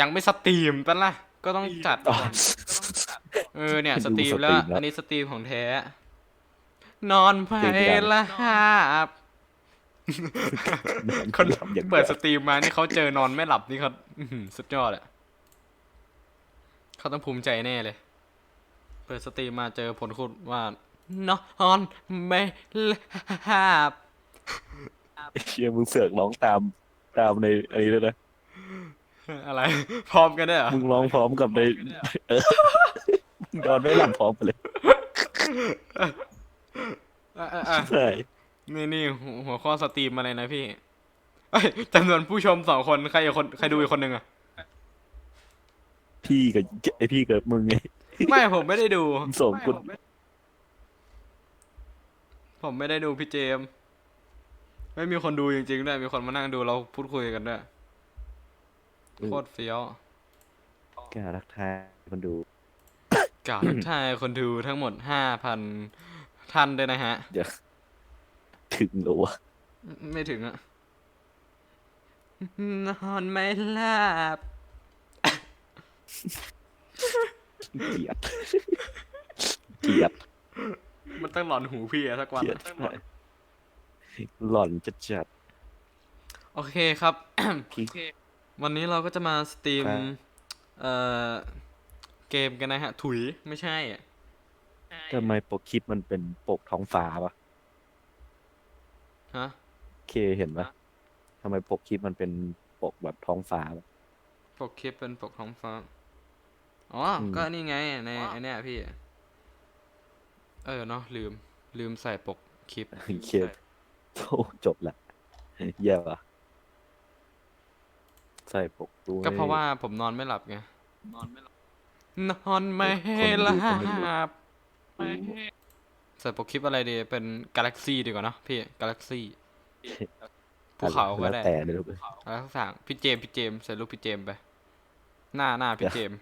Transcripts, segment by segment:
ยังไม่สตรีมปะล่ะ ก็ต้องจัดก่อนเออเนี่ยสตรีมแล้ว อันนี้สตรีมของแท้ นอนไปละครับคนอย่างเปิดสตรีมมานี่เขาเจอนอนไม่หลับนี่เขาอื้อหือสุดยอดอะเขาต้องภูมิใจแน่เลย เปิดสตรีมมาเจอผลคุณว่านอนไม่หลับเชียมึงเสือกร้องตามตามในไอ้นี่ด้วยนะ อะไร พร้อมกันได้วยเหรอมึงร้องพร้อมกับในเออมึงนอนไม่หลับพร้อมกันเลยอะอะอะใช่นี่นี่หัวหัวข้อสตรีมอะไรนะพี่เอ้ยจำนวนผู้ชมสองคนใครอีกคนใครดูอีกคนหนึ่งอะพี่กับไอพี่กับมึงไงไม่ผมไม่ได้ดูส่งกูผมไม่ได้ดูพี่เจมส์ไม่มีคนดูจริงๆด้วยมีคนมานั่งดูเราพูดคุยกันด้วย โคตรเฟี้ยวกล้ารักทายคนดูกล่าวทักทายคนดูทั้งหมดห้าพันท่านด้วยนะฮะ เดี๋ยวถึงเหรอวะไม่ถึงอะนอนไม่หลับเกลียดเกลียดมันต้องหลอนหูพี่อะสักวันเกลียดอะหล่อนจัดจัดโอเคครับๆคิด วันนี้เราก็จะมาสตรีม ครับ เอ่อ เกมกันนะฮะ ถุยไม่ใช่อะทำไมปกคลิปมันเป็นปกท้องฟ้าปะฮะ เคเห็นปะทำไมปกคลิปมันเป็นปกแบบท้องฟ้าปะ ปกคลิปเป็นปกท้องฟ้า อ๋ออม ก็นี่ไงในไอเนี้ยพี่ เออเนาะลืม ลืมใส่ปกคลิป เคโอ้จบละแย่ปะ ใส่ปกด้วยก็เพราะว่าผมนอนไม่หลับไง นอนไม่หลับ นอนไม่หลับใส่ปกคลิปอะไรดี เป็นกาแล็กซี่ดีกว่าเนอะพี่ กาแล็กซี่ภูเขาก็แล้วได้แต่เลยลูกอะไรสักอย่างพี่เจมส์พี่เจมส์ใส่รูปพี่เจมส์ไป หน้าหน้าพี่เจมส์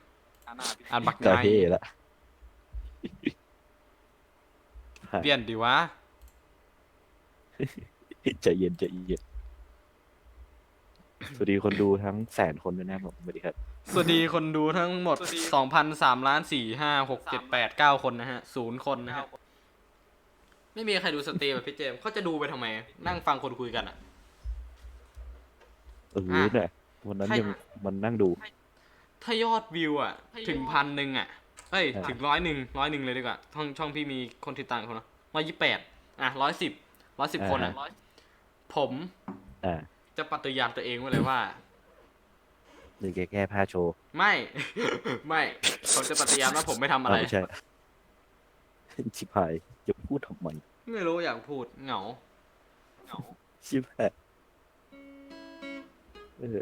อันบักกระไนเท่ละเปลี่ยนดีวะใจเย็นใจเย็น สวัสดีคนดูทั้งแสนคนด้วยนะครับผมสวัสดีครับ สวัสดีคนดูทั้งหมด2,003ล้าน4 5 6 7 8 9คนนะฮะศูนย์คนนะฮะไม่มีใครดูสตรีมแบบพี่เจมส์เขาจะดูไปทำไม นั่งฟังคนคุยกันอะ เออเนี่ยวันนั้นใครยังมันนั่งดู ถ้ายอดวิวอะถึงพันหนึ่งอะเอ้ยอ่าถึงร้อยหนึ่งร้อยหนึ่งเลยดีกว่า ช่องช่องพี่มีคนติดตามคนนะร้อยยี่แปดอะร้อยสิบร้อยสิบคนอะผมอ่า จะปฏิญาณตัวเองไว้เลยว่า หรือแกแก้ผ้าโชว์ไม่ ไม่ผมจะปฏิญาณว่าผมไม่ทำอะไราวไม่ใช่ ชิบหายจะพูดทำไมไม่รู้อยากพูดเหงาชิบหายเออ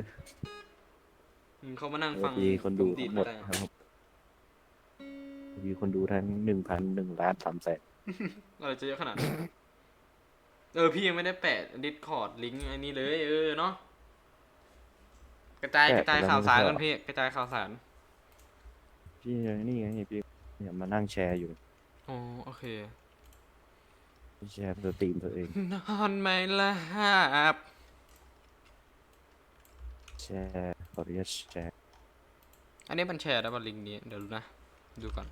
อืมเขามานั่งสฟัวังสดีคนดูผมทั้งหมดไครับผมสวัสดีคนดูทั้งหนึ่งพันหนึ่งล้านสามแสนอะไรจะเยอะขนาดนั้น เออพี่ยังไม่ได้แปะดิสคอร์ดลิงก์ไอ้นี่เลย เออเนาะกระจายกระจายข่าวสารกันพี่กระจายข่าวสารพี่ยังนี่ไงพี่เนี่ยมานั่งแชร์อยู่อ๋อโอเคแชร์สตรีมตัวเองนอนไม่หลับแชร์ขออนุญาตแชร์อันนี้มันแชร์ได้ป่ะลิงก์นี้เดี๋ยวดูนะดูก่อน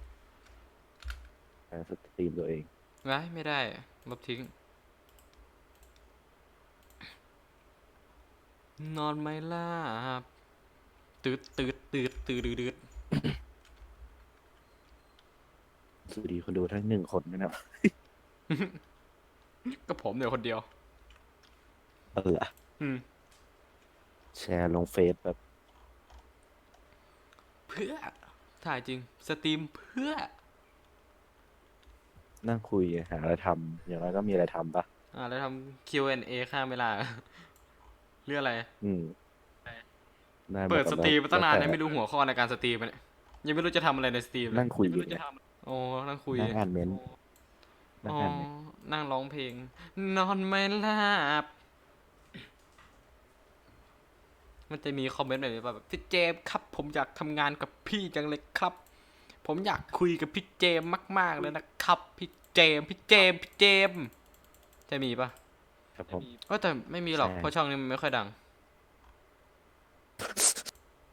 แชร์สตรีมตัวเองไว้ไม่ได้ลบทิ้ง นอนไม่หลับตืดตืดตืดตืดตืดตืดสวัสดีคนดูทั้งหนึ่งคนนะครับก็ผมเดี๋ยวคนเดียว เอออืม แชร์ลงเฟซแบบเพื่อ ถ่ายจริง สตรีมเพื่อ นั่งคุยหาอะไรทำอย่างไรก็มีอะไรทำปะอ่า แล้วทำ Q&A ข้ามเวลา เรื่องอะไร อืมได้หมเปิดกับสตรีมมาตั้งนานแล้วยังไม่รู้หัวข้อในการสตรีมอะเนี่ยยังไม่รู้จะทำอะไรในสตรีมเลยนั่งคุยอยู่เนี่ยโอ้นั่งคุยนั่งอ่านเมนต์นั่งอ๋ออ่านเมนต์นั่งร้องเพลง นอนไม่หลับมันจะมีคอมเมนต์แบบนี้ป่ะแบบพี่เจมส์ครับ ผมอยากทำงานกับพี่จังเลยครับ ผมอยากคุยกับพี่เจมส์มาก ๆ เลยนะครับ พี่เจมส์พี่เจมส์พี่เจมส์จะมีป่ะ ครับผม ก็แต่ไม่มีหรอกใช่ เพราะช่องนี้มันไม่ค่อยดัง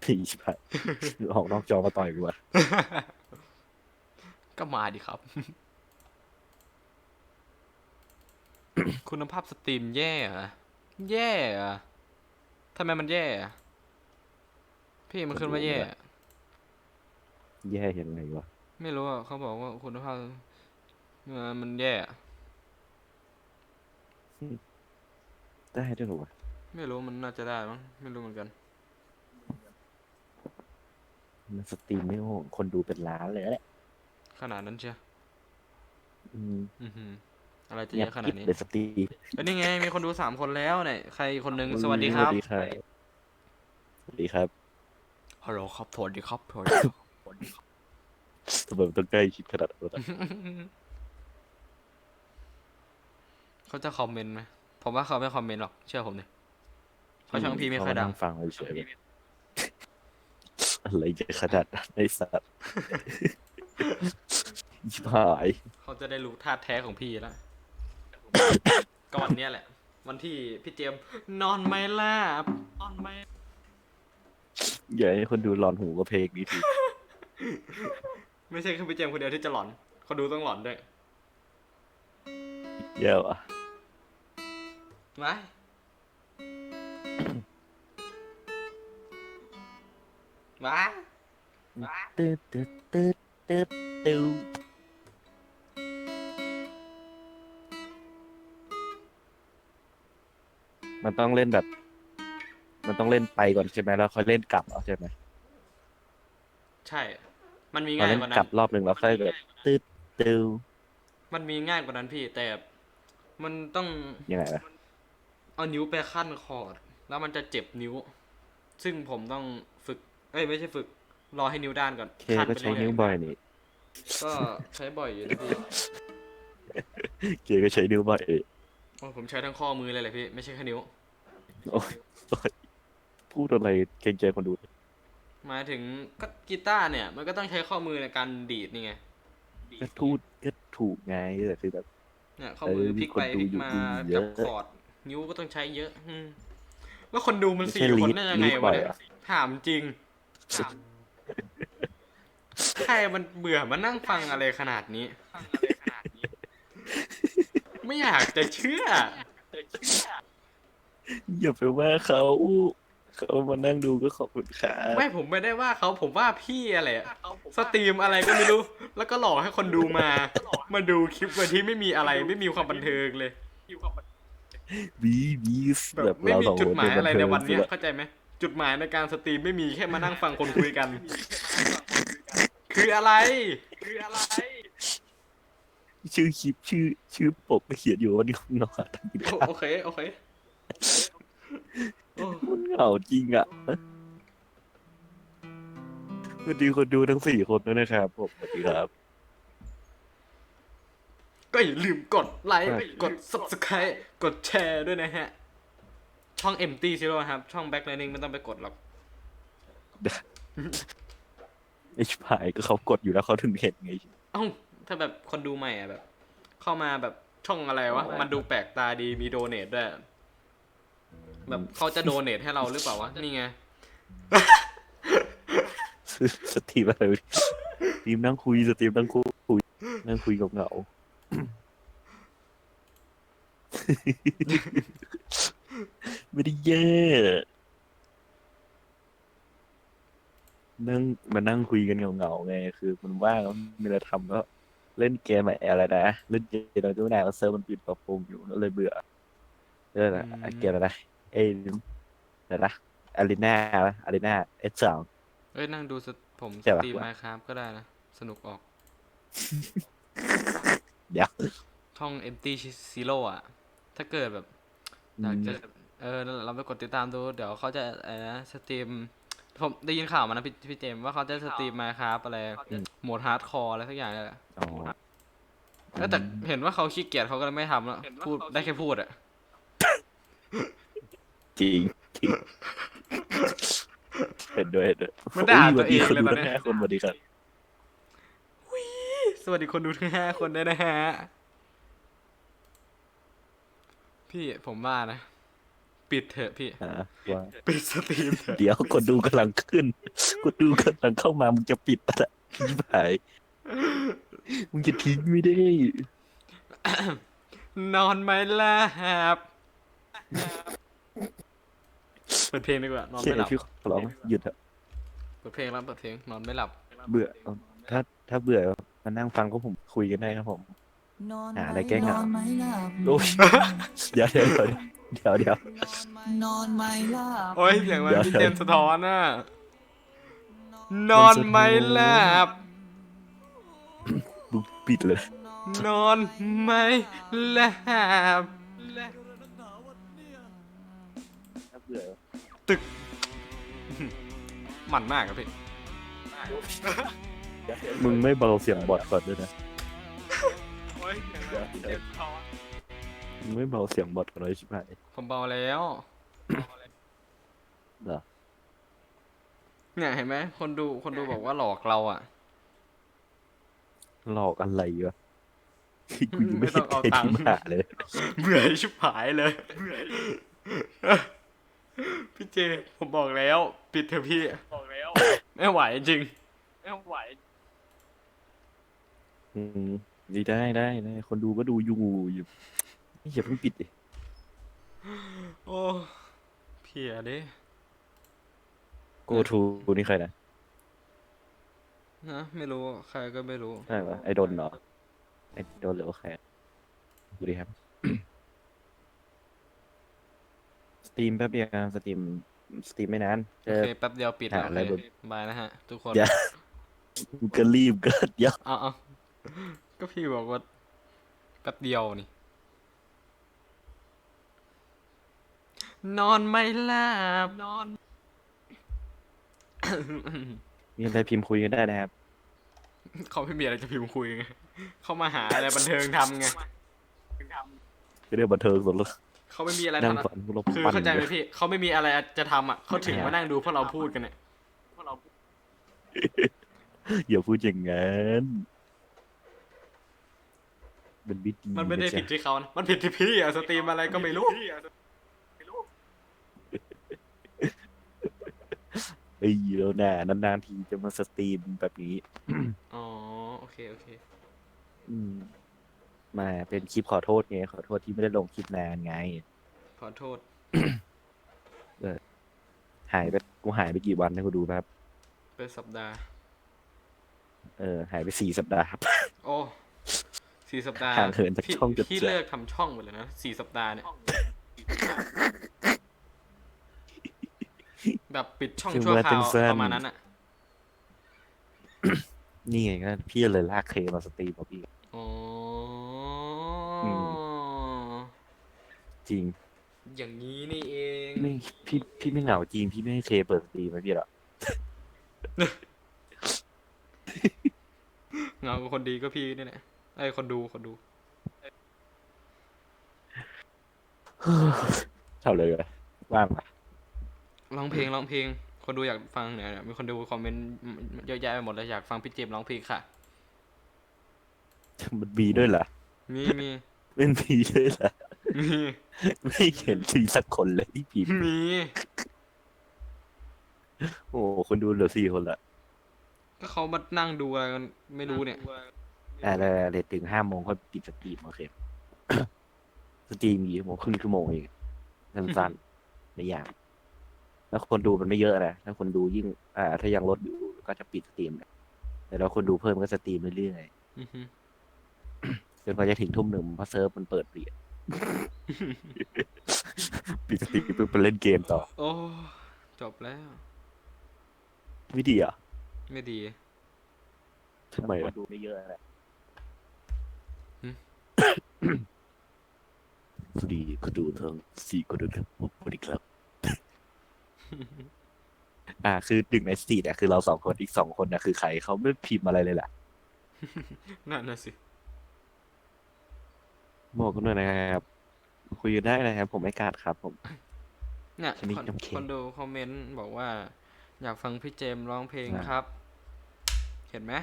ผีชิบหายออกนอกจอมาต่อยกูวะก็มาดิครับ คุณภาพสตรีมแย่เหรอแย่เหรอทำไมมันแย่อะพี่มันขึ้นว่าแย่อะแย่ยังไงวะไม่รู้อะเขาบอกว่าคุณภาพเอ่อมันแย่อะ ได้ด้วยเหรอวะไม่รู้มันน่าจะได้มั้งไม่รู้เหมือนกัน มันสตรีมไม่โอ้คนดูเป็นล้านเลยแหละขนาดนั้นเชียวอืมอือหืออะไรจะเงีเยยบอะขนากิ๊ดบนี้เลยสตรีมเอ้ยนี่ไงมีคนดูสามคนแล้วเนี่ยใครคนหนึ่งสวัสดีครับสวัสดีครับ สวัสดีครับฮัลโหลครับสวัสดีครับสวัสดีครับทำไมมันต้องใกล้ชิดขนาดนั้นวะเขาจะคอมเมนต์ไหม ผมว่าเขาไม่คอมเมนต์หรอกเชื่อผมดิเพราะช่องพี่ไม่ค่อยดังเขาานั่ฟังเฉยๆอะไรจะขนาดนั้นไอ้สัตว์ชิบหายเขาจะได้รู้ท่าแท้ของพี่แล้วก็วันเนี้ยแหละ วันที่พี่เจมส์นอนไม่หลับนอนไม่อย่าให้คนดูหลอนหูกับเพลงนี้ทีไม่ใช่แค่พี่เจมส์คนเดียวที่จะหลอนคนดูต้องหลอนด้วยแย่ว่ะ ไว้ไว้ตืดตืดตืดตืดตืดมันต้องเล่นแบบ มันต้องเล่นไปก่อนใช่ไหมแล้วค่อยเล่นกลับเอาใช่ไหมใช่ มันมีง่ายเล่นกว่านั้กลับน รอบหนึ่งแล้วค่อยแบบตืดตืดมันมีง่ายกว่านั้นพี่ แต่ มันต้อง ยังไงนะ เอานิ้วไปขั้นคอร์ด แล้วมันจะเจ็บนิ้ว ซึ่งผมต้องฝึก เอ้ยไม่ใช่ฝึก รอให้นิ้วด้านก่อนเคขั้นก็ไปใช้เรื่นิ้อวยบ่อยนี่ๆก็ใช้บ่อยอยู่นะพี่เคก็ใช้นิ้วบ่อยโอ้ผมใช้ทั้งข้อมือเลยแหละพี่ ไม่ใช่แค่นิ้ว โอ้ยโอ้ยพูดอะไรเกรงใจคนดู หมายถึงก็กีตาร์เนี่ย มันก็ต้องใช้ข้อมือในการดีดนี่ไงก็พูดก็ถูกไงแต่คือแบบเนี่ยข้อมือเออพลิกไปมีคนดูพลิกมาอยู่เยกัอะบคอร์ด นิ้วก็ต้องใช้เยอะ อืมแล้วคนดูมันไม่สี่ใช่คนลีดได้ยังไงลีดบ่วะอยเนี่ยอะ ถามจริงใครมันเบื่อมานั่งฟังอะไรขนาดนี้ ไม่อยากจะเชื่อ อย่าไปว่าเขาเขามานั่งดูก็ขอบคุณค่ะไม่ผมไม่ได้ว่าเขาผมว่าพี่อะไรอะสตรีมอะไรก็ไม่รู้ แล้วก็หลอกให้คนดูมา มาดูคลิปโดยที่ไม่มีอะไรไม่มีความบันเทิงเลย บีบีแบแบบบไม่เรามีสองจุดคนหมายอะไรในวันเนี้ยเป็เข้าใจไหมจุดหมายในการสตรีมไม่มีแค่มานั่งฟังคนคุยกัน คืออะไร คืออะไร ชื่อคลิปชื่อชื่อปกเขียนอยู่ว่านี่คุณนอนกินโอข้าวโอเค โอเคโอ้มันเหงาจริงอะสวัสดีคนดูทั้งสี่คนด้วยนะครับผมสวัสดีครับ ก็อย่าลืมกดไลค์ใช่กด subscribe กดแชร์ด้วยนะฮะ ช่อง empty zero ครับ ช่อง back learning ไม่ต้องไปกดหรอก ไอ้ชิบหายก็เขากดอยู่แล้วเขาถึงเห็นไง เอ้า ถ้าแบบคนดูใหม่อะแบบ เข้ามาแบบช่องอะไรวะ มันดูแปลกตาดีมีโดเนทด้วย แบบเขาจะโดเนทให้เราหรือเปล่าวะ นี่ไง สตรีมอะไรวะสตรีมนั่งคุยสตรีมนั่งคุยนั่งคุยกับเหงา ไม่ได้แย่นั่งมานั่งคุยกันเหงาๆไง คือมันว่างแล้วมีอะไรทำก็ เล่นเกมอะไรนะ เล่นเกมเราดูหนาแล้วเซิร์ฟมันปิดปรับปรุงอยู่ก็เลยเบื่อเออนะอืมเกมอะไรนะเอ้ยอะไรนะอารีนาอารีนาเอสสอง เอ้ยนั่งดูสตผมสใช่ปะตรีมไมค์ครับก็ได้นะ สนุกออก เดี๋ยวช่อง empty zero อะ ถ้าเกิดแบบอยากจะเออนั่นแหละเราไปกดติดตามดู เดี๋ยวเขาจะอะไรนะสตรีมผมได้ยินข่าวมานะพี่พี่เจมส์ว่าเขาจะสตรีมมาครับอะไรโหมดฮาร์ดคอร์อะไรสักอย่างนี่แหละอ๋อเออแต่เห็นว่าเขาขี้เกียจเขาก็เลยไม่ทำแล้วพูดได้แค่พูดอะจริงจริงเห็นด้วยเห็นด้วยมันด่าโยตัวเองสเลยวัสตอนดีเนี้ยคนสวัสดีครับ สวัสดีคนดูทั้งห้าคนด้วยนะฮะ พี่ผมว่านะ ปิดเถอะพี่ อ่าว่าปิดสตรีมเถอะ เดี๋ยวคนดูกำลังขึ้นคนดูกำลังเข้ามามึงจะปิดอะไรที่หายมึงจะทิ้งไม่ได้นอนไม่หลับเปิดเพลงดีกว่า นอนเช่ไม่หลับ พี่ขอร้องหยุดเถอะเปิดเพลงแล้วเปิดเพลงนอนไม่หลับ เบื่อ ถ้าถ้าเบื่อมานั่งฟังก็ผมคุยกันได้ครับผม หาอะไรแก้เหงาโอ้ย เดี๋ยวเดี๋ยวเดี๋ยวเดี๋ยว นอนไม่หลับโอ้ยเสียงมันเดี๋ยว พี่เจมส์สะท้อนน่ะนอนไม่หลับมึงปิดเลย นอนไม่หลับถ้าเบื่อตึกหมันมากครับพี่ มึงไม่เบาเสียงบอดก่อนด้วยนะโอ้ยเดี๋ยวเดี๋ยวมึงไม่เบาเสียงบอดก่อนเลยใช่ไหมผมเบาแล้วเหรอเนี่ยเห็นไหมคนดูคนดูบอกว่าหลอกเราอะ หลอกอะไรวะกูยังไม่ไม่ต้เห็อนงเอาใครตังค์ทิ้งหาเลย เบื่อชิบหายเลยพี่เจ ผมบอกแล้ว ปิดเถอะพี่ บอกแล้ว ไม่ไหวจริง ไม่ไหว อืมดีได้ได้ได้ คนดูก็ดูอยู่อยู่อย่าเพิ่งปิดดิโอ้เพียเด้โกทูนี่ใครนะนะไม่รู้ใครก็ไม่รู้ใช่ปะไอดนเหรอไอดนหรือว่าใครดูดิครับสตรีมแป๊บเดียวสตรีมสตรีมไม่นานเจโออเคแป๊บเดียวปิดแล้วหาโออะไรเคแบบบายนะฮะ ทุกคนอย่ามึงก็รีบก็เดี๋ยวเอาเอา ก็พี่บอกว่าแป๊บเดียวนี่ นอนไม่หลับนอน มีอะไรพิมพ์คุยกันได้นะครับ เขาไม่มีอะไรจะพิมพ์คุยไงเขามาหาอะไรบันเทิงทำไงจะเรียกบันเทิงสดเลยเขาไม่มีอะไรนั่งทำฝันพวกเราคือปั่นเข้าใจไหมกันพี่เขาไม่มีอะไรจะทำอะเขาถึงไม่มาอะนั่งดูพวกเราพูดกันเนี่ย อย่าพูดอย่างนั้น มันบิดมันไม่ได้ะจ๊ะผิดที่เขานะมันผิดที่พี่อะสตรีมอะไรก็ไม่รู้เอ้ยแล้วน่ะนานๆทีจะมาสตรีมแบบนี้ อ๋อ โอเค โอเค อืมมาเป็นคลิปขอโทษไงขอโทษที่ไม่ได้ลงคลิปนานไง ขอโทษ หายไปกูหายไปกี่วันนะกูดูนะครับ เป็นสัปดาห์ เออ หายไปสี่สัปดาห์ครับ โอ้ สี่สัปดาห์ห่างเหินจากพี่ช่องจัดๆพี่เลิกทำช่องไปเลยนะสี่สัปดาห์เนี่ยแบบปิดช่องถึงชั่วว่าคราวจังซั่นประมาณนั้นอะนี่ไงก็พี่เลยลากเคมาสตรีมกับพี่ อ๋ออมจริงอย่างนี้นี่เองไม่พี่พี่ไม่เหงาจริงพี่ไม่ให้เคเปิดสตรีมไหมพี่หรอเงากับคนดีก็พี่นี่แหละ ไอ้ยคนดูคนดู เท่าเลยเลยว่างปะร้องเพลงร้องเพลง คนดูอยากฟังเนี่ยเนี่ยมีคนดูคอมเมนต์เยอะแยะไปหมดเลยอยากฟังพี่เจมส์ร้องเพลงค่ะ มันมีด้วยเหรอมีมีมันมีด้วยเหรอมีไม่เห็นทีสักคนเลยที่พิมพ์มีโอ้คนดูเหลือสี่คนละก็เขามานั่งดูอะไรกันไม่รู้เนี่ย อ่าแล้วเรตถึงห้าโมงค่อยปิดสตรีมโอเคสตรีมกี่ชั่วโมงครึ่งชั่วโมงเองสั้นๆไม่ยากแล้วคนดูมันไม่เยอะนะถ้าคนดูยิ่ง อ่า ถ้ายังลดอยู่ก็จะปิดสตรีมนะแต่เราคนดูเพิ่มก็สตรีมเรื่อยอือฮึๆจนกว่าจะถึงทุ่มหนึ่งเพราะเซิร์ฟมันเปิดเปลี่ยนปิดสตรีมปุ๊บไปเล่นเกมต่อ โอ้จบแล้ว ไม่ดีอะไม่ดีทำไมอะดูไม่เยอะนะหึ สวัสดีคนดูทั้งสี่คนด้วยครับผมสวัสดีครับ อ่า คือหนึ่งในสี่เนี่ยคือเราสองคนอีกสองคนนะคือใครเขาไม่พิมพ์อะไรเลยล่ะนั่นน่ะสิบอกกันด้วยนะครับ คุยกันได้นะครับ ผมไม่กล้าดครับ ผม เนี่ยชนิดคนน้ำเค็มคนดูคอมเมนต์บอกว่า อยากฟังพี่เจมส์ร้องเพลงอ่าครับ เห็นไหม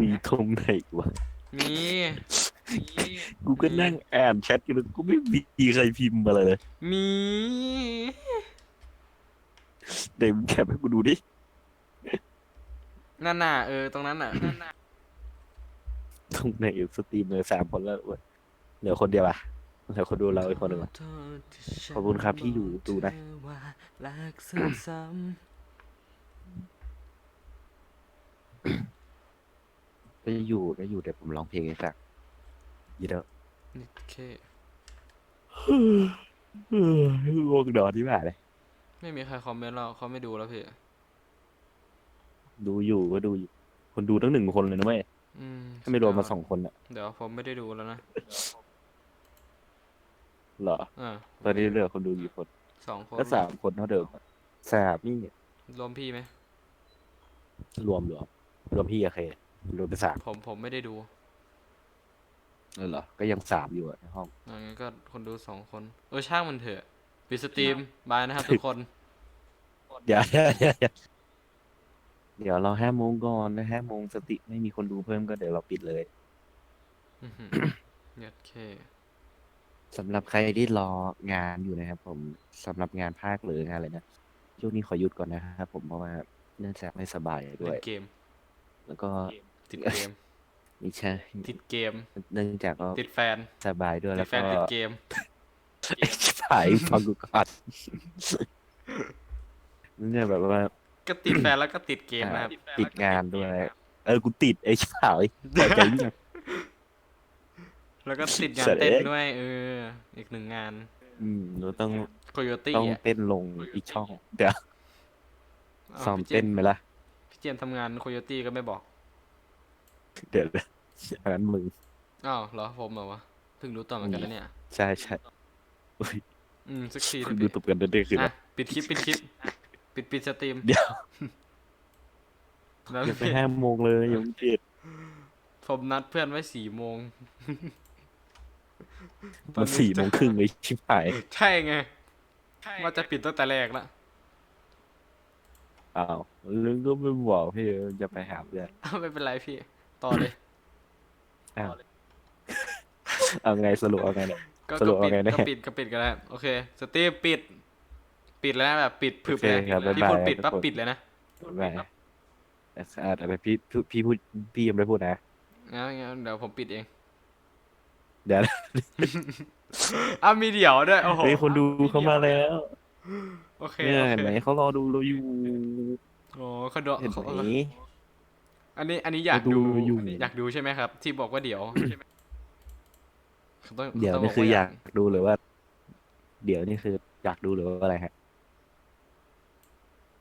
มีตรงไหนวะมี กูก็นั่งอ่านแชทอยู่แล้วกูไม่มีใครพิมพ์มาเลยมีเดี๋ยวมึงแคปให้กูดูดินั่นน่ะเออตรงนั้นน่ะนั่นน่ะตรงไหนสตรีมเลยสามคนแล้วเว้ยเหลือคนเดียวอะเหลือคนดูเราอีกคนหนึ่งอะขอบคุณครับที่อยู่ดูนะ รักซ้ก็อยู่ก็อยู่เดี๋ยวผมร้องเพลงให้ฟัง ยี่เด้อำนี่เคง่วงนอนที่บ้านเลยไม่มีใครคอมเมนต์เราเขาไม่ดูแล้วพี่ ดูอยู่ก็ดูอยู่ คนดูตั้งหนึ่งคนเลยนะเว้ยอืมถ้าไม่รวมมาสองคนอะเดี๋ยวผมไม่ได้ดูแล้วนะเหรอ อ่าตอนนี้เหลือคนดูกี่คน สองคนก็สามคนเท่าเดิมอะสามนี่รวมพี่ไหมรวมรวมรวมพี่กับเครวมเป็นสามผมผมไม่ได้ดู เออเหรอ ก็ยังสามอยู่อะในห้องอ่างั้นก็คนดูสองคน เออช่างมันเถอะปิดสตรีมบายนะครับทุกคน เดี๋ยวเดี๋ยวเดี๋ยวเดี๋ยวเดี๋ยวเราห้าโมงก่อนนะห้าโมงสติไม่มีคนดูเพิ่มก็เดี๋ยวเราปิดเลยอื้อหือเยัดเคสำหรับใครที่รองานอยู่นะครับ ผมสำหรับงานภาคหรืองานอะไรนะช่วงนี้ขอหยุดก่อนนะครับผมเพราะว่าเนื่องจากไม่สบายด้เล่วย นเกม แล้วก็ติดเกม ไม่ใช่ติดเกม เนื่องจากก็ติดแฟน สบายด้วยติแล้ดวแฟก็นติดเกม ถ่ายฟังกูก่อนเนี่ยแบบว่าก็ติดแฟนแล้วก็ติดเกมนะครับ ติดงานด้วย เออกูติดไอ้ชิบหายปล่อยใจยังแล้วก็ติดงานเสร็จเต้นเองด้วย เออ อีกหนึ่งงานอืมเราต้องโคโยตี้ต้องอะเต้นลงอีกช่อง เดี๋ยวอ้าวซ้อมพี่จเต้นไหมล่ะ พี่เจมส์ทำงานโคโยตี้ก็ไม่บอก เดี๋ยวนะ อันนั้นมึง อ้าวเหรอผมเหรอวะเพิ่งรู้ตอนเหมือนกันนะเนี่ยใช่ใช่อุ๊ยอืมสักทีคุณเถดูอะตบกันได้คืออะนะปิดคลิปปิดคลิปปิดปิดสตรีมเดี๋ยวแล้วอย่าไปห้าโมงเลยยังไม่เจ็ดผมนัดเพื่อนไว้สี่โมงตอมันสี่โมงครึ่งเลยชิบหายใช่ไงว่าจะปิดตั้งแต่แรกละอ้าวลึงก็ไม่บอกพี่จะไปหาเพื่อนอ้าวไม่เป็นไรพี่ต่อเลย อ้าว เอาไงสรุปเอาไงเนี่ย ก็สรุก็ปปิดเอาไงแน่ก็ปิดก็ปิดกันแล้วโอเค สตรีมปิด ปิดแล้วนะแบบปิดพึบโอเคเลยครับบ๊ายพี่บายคนปิดทุกปั๊บคน ปิดเลยนะไม่อ่าแต่ไปพี่พี่พูดพี่ยังไม่พูดนะ งั้นงั้นเดี๋ยวผมปิดเอง เดี๋ยวอ้าวมีเดี่ยวด้วยโอ้โหเฮ้ยคนดูเข้ามาแล้วโอเคเนี่ยโอเห็นเคไหมเขารอดูเราอยู่โอ้เขาดูเห็นไหมเขา อันนี้อันนี้อยากเขาดูดูอยู่ อยากดูใช่ไหมครับ ที่บอกว่าเดี๋ยวเขาต้องเดี๋ยวขาต้งนี่บกคือว่าอยากดูหรือว่า เดี๋ยวนี่คืออยากดูหรือว่าอะไรฮะ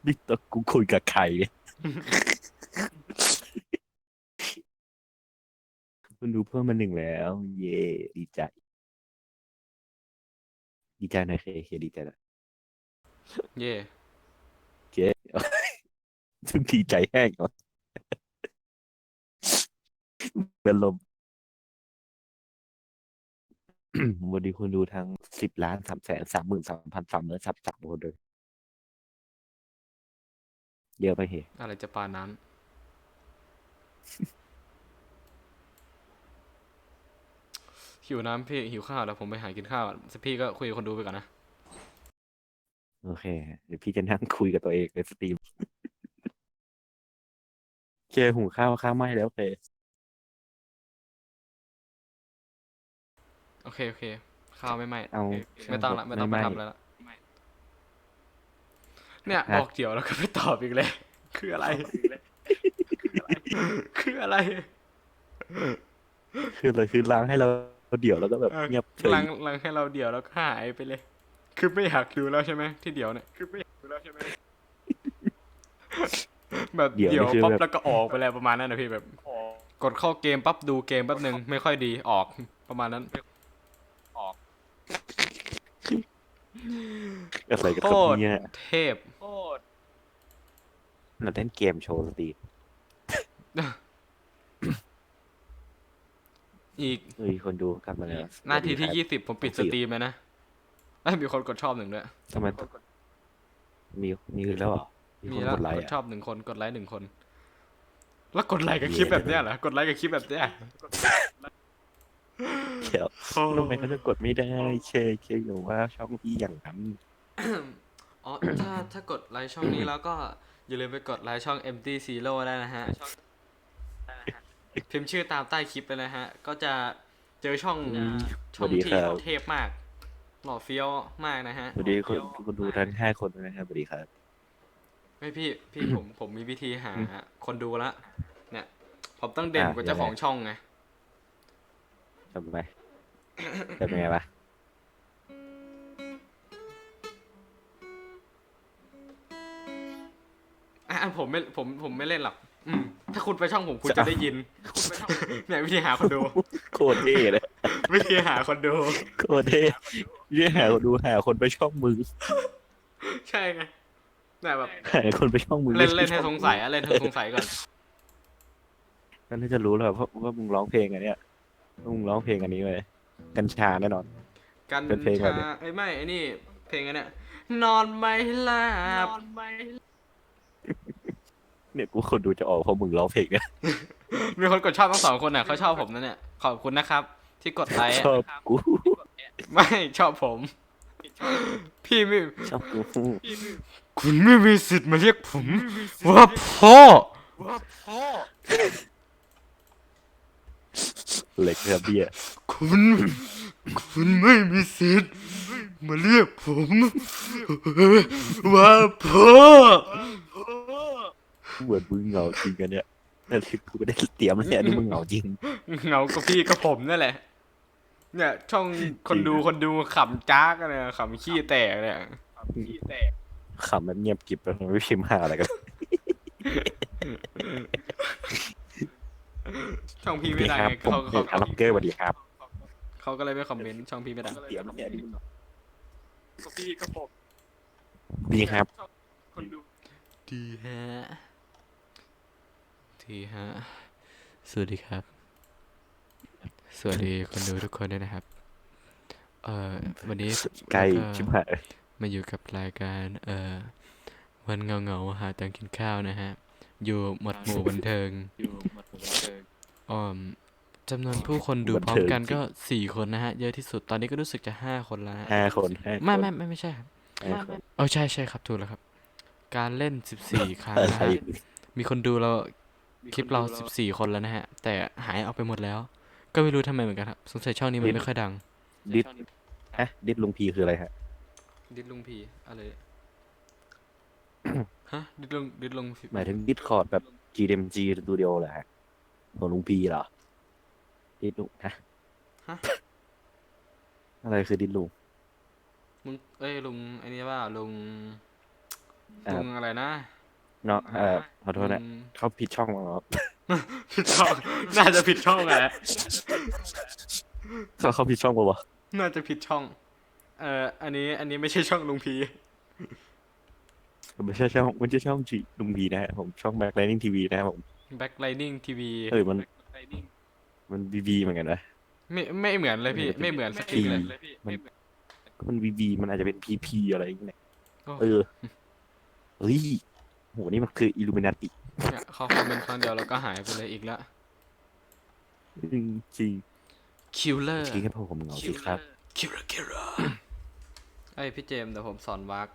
นี่ตอนกูคุยกับใครเนี่ยคุณดูเพิ่มมาหนึ่งแล้ว เย่ดีใจ ดีใจหน่อยเคเคดีใจหน่อยเย่เคซึ่งดีใจแห้งก่อน เป็นลมวันนี้คุณดูทางสิบล้านสามแสนสามหมื่นสามพันสามร้อยสับสามคนเลยเยอะไปเหอะไรจะปานนั้น หิวน้ำพี่หิวข้าวแล้วผมไปหากินข้าวสักพี่ก็คุยกับคนดูไปก่อนนะ โอเค เดี๋ยวพี่จะนั่งคุยกับตัวเองในสตรีมเคหุงข้าวข้าวไหม้แล้วเค โอเค โอเค ข้าวไม่ไหม้เอาไม่ต้องละไม่ต้องไปไหทำแล้วละเนี่ยฮะบอกเดี๋ยวแล้วก็ไม่ตอบอีกเลย คืออะไร คืออะไร คืออะไรคือล้างให้เราเดี๋ยวแล้วก็แบบเออเงียบเฉยลังลังให้เราเดี๋ยวแล้วก็หายไปเลย คือไม่อยากดูแล้วใช่ไหมที่เดี๋ยวเนี่ย คือไม่อยากดูแล้วใช่ไหมแบบเดี๋ยวปั๊บแล้วก็ออกไปแล้วประมาณนั้นนะพี่แบบกดเข้าเกมปั๊บดูเกมแป๊บหนึ่งไม่ค่อยดีออกประมาณนั้น อะไรกันโคครับตรเนี่ยเทพเราเล่นเกมโชว์สตรีมอีกเฮ้ยคนดูกลับมาแล้วหน้าทีที่สวัสดียี่สิบผมปิดสตรีมเลยนะเอ้ยมีคนกดชอบหนึ่งด้วยครับทำไมมีมีแล้วเหรอมีมีคนแล้วกดไลกค์ดอะชอบหนึ่งคนกดไลค์หนึ่งคน แล้วกดไลค์กับคลิปแบบเนี้ยเหรอกดไลค์กับคลิปแบบเนี้ย เขียวทำไมเขาจะกดไม่ได้เชเคอยู่ว่าช่องพี่อย่างนั้นอ๋อถ้าถ้ากดไลค์ช่องนี้แล้วก็อย่าลืมไปกดไลค์ช่อง Empty Zero ได้นะฮะพิมพ์ชื่อตามใต้คลิปเลยนะฮะ ก็จะเจอช่องอืมช่องสวัสดีที่ครับเทพมาก หล่อเฟี้ยวมากนะฮะสวัสดีคนคนดูทั้งห้าคนด้วยนะครับสวัสดีครับไม่พี่พี่ผมผมมีวิธีหาคนดูละเนี่ยผมต้องเด่นกว่าเจ้าของช่องไงทำไม เป็นไงวะอะผมไม่ผมผมไม่เล่นหรอกอืมถ้าคุณไปช่องผมคุณจะได้ยินคุณไปช่องเนี่ยวิธีหาคนดูโคตรเท่เลยวิธีหาคนดูโคตรเท่เรียกหาคนดูหาคนไปช่องมือใช่ไงเนี่ยแบบหาคนไปช่องมือเล่นเล่นให้สงสัยอะเล่นให้สงสัยก่อนก็น่าจะรู้แล้วเพราะว่ามึงร้องเพลงอันเนี้ยมึงร้องเพลงอันนี้ไว้ กัญชาแน่นอน กันเป็นเพลงอะไรชาไอ้ยไม่ไอ้นี่ เพลงอันเนี้ยนอนไม่หลับเนี่ยกูคนดูจะออกเพราะมึงร้องเพลงเนี่ยมีคนกดชอบทั้งสองคนน่ะเขาชอบผมนะเนี่ยขอบคุณนะครับ ที่กดไลค์ชอะอบกู ไม่ชอบผม พี่ไม่ชอบกูคุณไม่มีสิทธิ์มาเรียกผม ว่าพ่อ เหล็กครับเบี้ยคุณคุณไม่มีสิทธิ์มาเรียกผม ว่าพ่อเหมือนมึงเหงาจริงกันเนี่ยนั่นคือกูไม่ได้เตรียมเลยอันนี้มึงเหงาจริง เหงากับพี่กับผมนั่นแหละ เนี่ย ช่องคนดูคนดูขำจ้ากอะเนี่ยขำขี้แตกเนี่ยขำแบบเงียบกริบแล้วไม่พิมพ์หาอะไรกัน ช่องพี่สวัสไม่ดีได้ครับไงผมเขาเป็นเขาอาร์ล็อกเกอร์สวัสดีครับเขาก็เลยไม่คอมเมนต์ช่องพี่ไม่ได้เตรียมเนี่ยนี่มึงดีครับดีฮะดีฮะสวัสดีครับ สวัสดีคนดูทุกคนด้วยนะครับ เอ่อวันนี้ใกล้แล้วชิบหายมาอยู่กับรายการเอ่อวันเงาเงาๆหาตังค์กินข้าวนะฮะ อยู่หมวดหมู่บันเทิงอ่อมจำนวนผู้คนดูพร้อมกันก็สี่คนนะฮะ เยอะที่สุดตอนนี้ก็รู้สึกจะห้าคนแล้วฮะห้าคนห้าคนไม่ไม่ไม่ไม่ใช่ครับห้าคนเออใช่ใช่ครับถูกแล้วครับ การเล่นสิบสี่ครั้งอะนะไรฮะมีคนดูเราคลิปเราสิบสี่คนแล้วนะฮะ แต่หายออกไปหมดแล้ว ก็ไม่รู้ทำไมเหมือนกันครับสงสัยช่องนี้มันไม่ค่อยดังดิดฮะดิดลุงพีคืออะไรฮะดิดลุงพีอะไร ฮะดิดลุงดิดลุงพีหมายถึงดิสคอร์ดแบบ GDMG สตูดิโอเหรอฮะของลุงพีเหรอ ดิดลุงฮะ ฮะอะไรคือดิดลุง มึงเอ้ยลุงไอ้นี่ว่าลุงอ่าลุงอะไรนะเนาะเออขอโทษนะลุงเขาผิดช่องมาแล้วผิดช่อง น่าจะผิดช่องแหละเขาเขาผิดช่องปะวะน่าจะผิดช่อง เอ่ออันนี้อันนี้ไม่ใช่ช่องลุงพี ไม่ใช่ช่องไม่ใช่ช่องจีลุงพีนะฮะผมช่องแบ็คไลนิ่งทีวีนะฮะผม Backlighting TV เออมัน มันบีบีเหมือนกันนะ ไม่ไม่เหมือนเลยพี่ ไม่เหมือนสักทีเลยมันก็มันบีบีมันอาจจะเป็นพีพีอะไรอย่างเงี้ยโอ้เออเฮ้ยโหนี่มันคืออิลูมินาติเนี่ยเขาคอมเมนต์ครั้งเดียวแล้วก็หายไปเลยอีกแล้วจริงจริงคิลเลอร์จริงให้พวกผมเหงาสิครับคิลเลอร์คิลเลอร์ไอยพี่เจมส์เดี๋ยวผมสอนวาก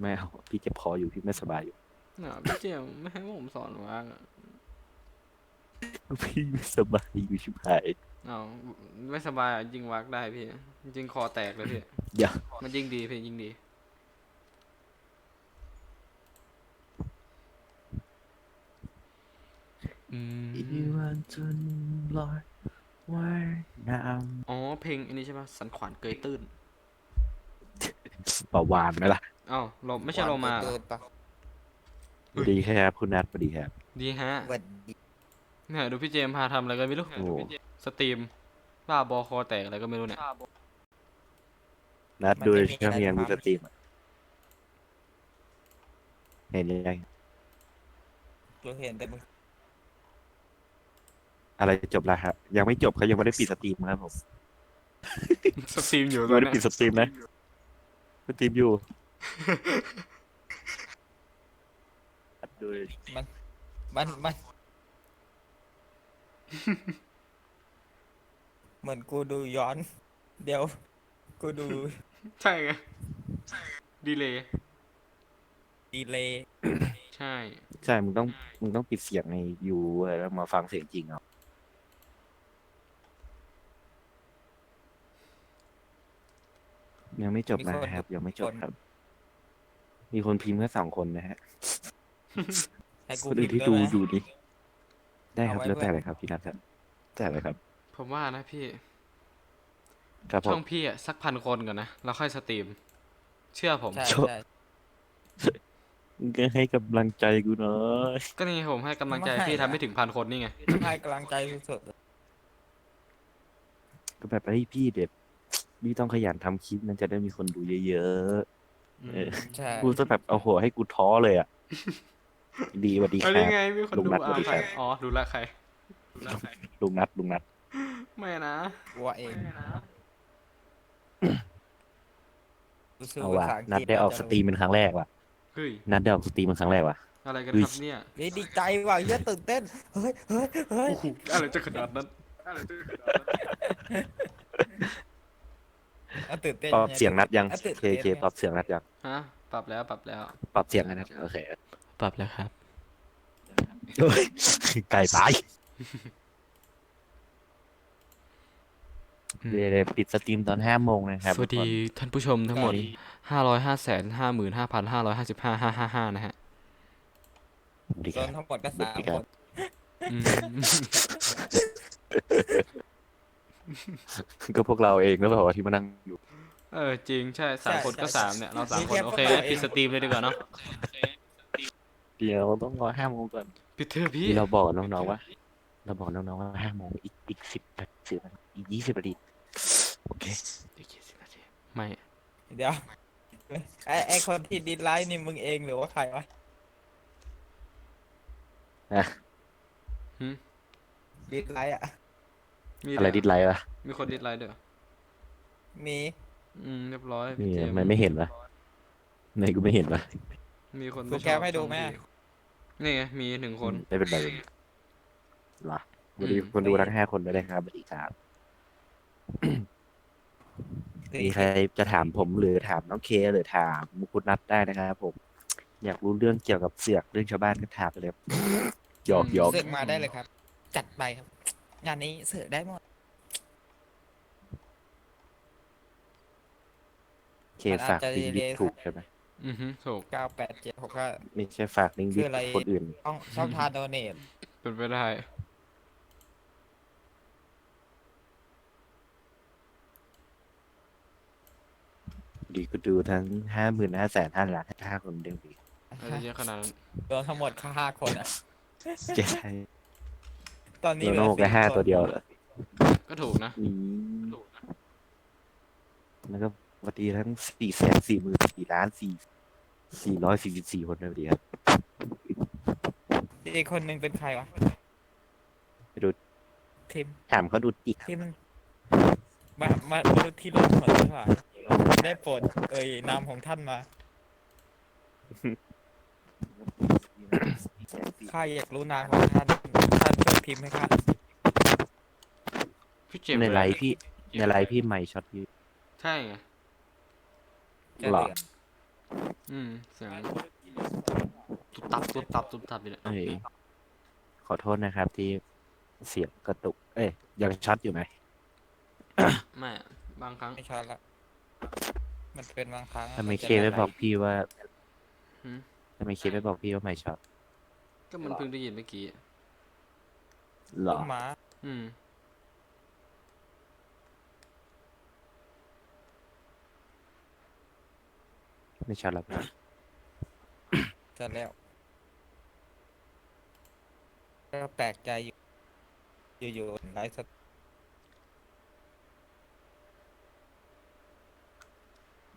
ไม่เอาพี่เจ็บคออยู่พี่ไม่สบายอยู่น่ะพี่เจมส์ไม่ให้ผมสอนวากอะพี่ไม่สบายอยู่ชิบหายเอาไม่สบายอะยิงวากได้พี่ยิงคอแตกเลยพี่อย่ามันยิงดีพี่ยิงดี อืมอีวันจนลอยว่ายน้อ๋อเพลงอันนี้ใช่ปะสันขวานเกยตื้นำประวานไหมล่ะ อ้าวเราไม่ใช่เรามาเหรอเกินปะสวัสดีครับคุณนัทสวัสดีครับ ดีฮะหวัดดีเนี่ยดูพี่เจมส์พาทำอะไรกันไม่รู้โอ้สตรีมบ้าบอคอแตกอะไรก็ไม่รู้เนี่ยนัทดูช่องยังมีสตรีมอะเห็นยังเราเห็นแต่มึงอะไรจบแล้วครับยังไม่จบเขายังไม่ได้ปิดสตรีมครับผมสตรีมอยู่ยังตอนไม่ได้เนี้ปิดยสตรีมนะสตรีมอยู่ ดูมัน มัน เหมือนกูดูย้อน เดี๋ยว กูดูใช่ไงดีเลยดีเลย์ใช่ ใช่ มึงต้อง มึงต้องปิดเสียงในยูเว้ยแล้วมาฟังเสียงจริงเอายังไม่จบนะครับ ยังไม่จบครับ มีคนพิมพ์แค่สองคนนะฮะให้กูคนอื่นพิที่มพ์ดูด้วยไหมดูดิได้ครับเอาไว้แล้วแต่เพื่อนเลยครับพี่นัทครับแต่เลยครับ ผมว่านะพี่ ครับผช่อม งพี่อะสักพันคนก่อนนะ แล้วค่อยสตรีม เชื่อผม ใช่ชอบ ใช่มึงก็ให้กำลังใจกูหน่อยก็นี่ผมให้กำลังใจไม่พี่ทำอะไม่ถึงพันคนนี่ไง ให้กำลังใจสุดก็แบบไอ้ยพี่เด็ดพี่ต้องขยันทำคลิปนั้นจะได้มีคนดูเยอะ อืมเออๆใช่ๆกูจะแบบเอาหัวให้กูท้อเลยอะ ดีสวัสดีคอัรันบนี้ไงมีคนลุงดูนัทอะสวัสดีใครครับ อ๋อดูแลวใครดูแลวใครลุงนัดลุงนัดไม่นะกูว่าเองสู้เอาภว่ะษงนัดฤษได้ออกสตรีมเป็นครั้งแรกว่ะเฮ้ย นัดได้ออกสตรีมเป็นครั้งแรกว่ะ อะไรกันเฮ้ยครับเนี่ยเฮ้ยดีใจว่ะเหี้ยอะตื่นเต้น เฮ้ยเฮ้ยเฮ้ยโอ้โหอะไรจะขนาดนั้นอะไรจะขนาดนั้นอะตื่นเต้นปรับเสียงนัดยังอะตื่นเคเต้นเคปรับเสียงนัดยังฮะปรับแล้วปรับแล้ว ปรับเสียงนัดโอเคปรับแล้วครับ โอ้ยไก่ตายเดี๋ยวๆปิดสตรีมตอนห้าโมงนะครับสวัสดีทุกคนท่านผู้ชมทั้งหมดห้าร้อยห้าแสนห้าหมื่นห้าพันห้าร้อยห้าสิบห้าห้าห้าห้านะฮะสวัสดีจครันบทั้งหมดก็สามสวัสดีคครับนอืม ก็พวกเราเองก็แบบว่าที่มานั่งอยู่เออจริงใช่สามใช่คนก็ใช่สามเนี่ยเราสามมีคแค่นโอพวกเคเราเองปิดสตรีมเลยดีกว่าเนาะเดี๋ยวต้องรอห้าโมงก่อนปิดเถอะพี่นี่เราบอกน้องๆว่า เราบอกน้องๆว่าห้าโมงอีกอีกสิบนาทีอีกยี่สิบนาทีโอเคอีกยี่สิบนาทีไม่เดี๋ยวไอไอคนที่ดิสไลค์นี่มึงเองหรือว่าใครวะนะหึดิสไลค์อะ มีอะไรดิดดไลค์วะมีคนดิสไลค์เด้อมี อืมเรียบร้อยนี่พี่เจทำไมไม่เห็นวะไหนกูไม่เห็นวะมีคนกูไม่ชแกอบไม่ดูช่องแม่พี่นี่ไงมีหนึ่งคน ไม่เป็นไรเหรอสวัสดีอืม คนดูทั้งห้าคนด้วยนะครับสวัสดีครับมีใครจะถามผมหรือถามน้องเคหรือถามคุณนัทได้นะครับผม อยากรู้เรื่องเกี่ยวกับเสือกเรื่องชาวบ้านก็ถามไปเลยครับหยอกหยอก เสือกมาได้เลยครับ จัดไปครับ งานนี้เสือกได้หมด เคฝากลิงก์ดิสถูกใช่ไหมอือฮึถูกเก้าแปดเจ็ดหกห้าไม่ใช่ฝากลิงก์ดิคืสออะไร คนอื่น ต้องช่องทางโดเนทเป็นไปได้ ดีก็ดูทั้งห้าหมื่นห้าแสนห้าล้านห้าคนเด้งดีอะไรจะเยอะขนาดนั้น รวมทั้งหมดค่าห้าคนอะเจ๊ ตอนนี้ตัวเหลืโนอกแค่สี่ห้าคนตัวเดียวเหรอก็ถูกนะอืมแล้วก็สวัสดีทั้งสี่แสนสี่หมื่นสี่ล้านสี่สี่ร้อยสี่สิบสี่คนเลยสวัสดีครับอีกคนหนึ่งเป็นใครวะไปดูทีมถามเขาดูอีกที่มันมามามาดูที่รถหมดเลยว่ะได้โปรดเอ่ยนามของท่านมาข้าอยากรู้นามของท่านท่านช่วย พิมพ์ให้ข้าพี่เจ็บในเลยไลฟ์พี่ในไลฟ์พี่ไม่ช็อตพี่ ใช่ไงจะหรอเหลืออืมเสียงตุบตับตุบตับตุบตับอยู่เนี่ยเอ้ยขอโทษนะครับที่เสียงกระตุก เอ้ยยังช็อตอยู่ไหมไม่อะบางครั้งไม่ชอบละมันเป็นบางครั้งทำไมนเคจะไม่ละลายบอกพี่ว่าหืมทำไมเคไม่บอกพี่ว่าไม่ช็อตก็มันเพิ่งได้ยินเมื่อกี้อะ หรอลูกหมาอืม ไม่ช็อตแล้วพี่จะแล้วก็แปลกใจอยู่อยู่ๆไลฟ์สด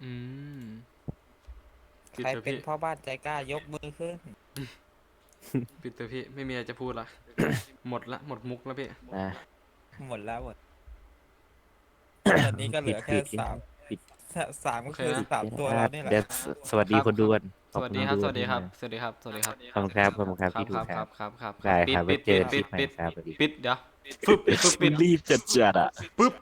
อืมปิดใครเถอะเป็นพี่พ่อบ้านใจกล้ายกมือขึ้น ปิดเถอะพี่ ไม่มีอะไรจะพูดละ หมดละหมดมุกแล้วพี่นะหมดแล้วหมดตอนนี้ก็เหลือแค่ปิดสามปิดสามก็คือโอเคนะสามตัวอะเรานี่แหละเดี๋ยวสสวัสดีครับคนดูกันสวัสดีครับ สวัสดีครับ สวัสดีครับ สวัสดีครับขอบคุณครับขอบคุณครับครับพี่ถูคกรับคครัรับบครับครับได้ปิดครับปิดไว้เจปิอดปิดที่ปิดใหม่ครับสวัสดีปิดเดี๋ยวฟึบฟึบปิดรีบจัดจัดๆอะปึ๊บ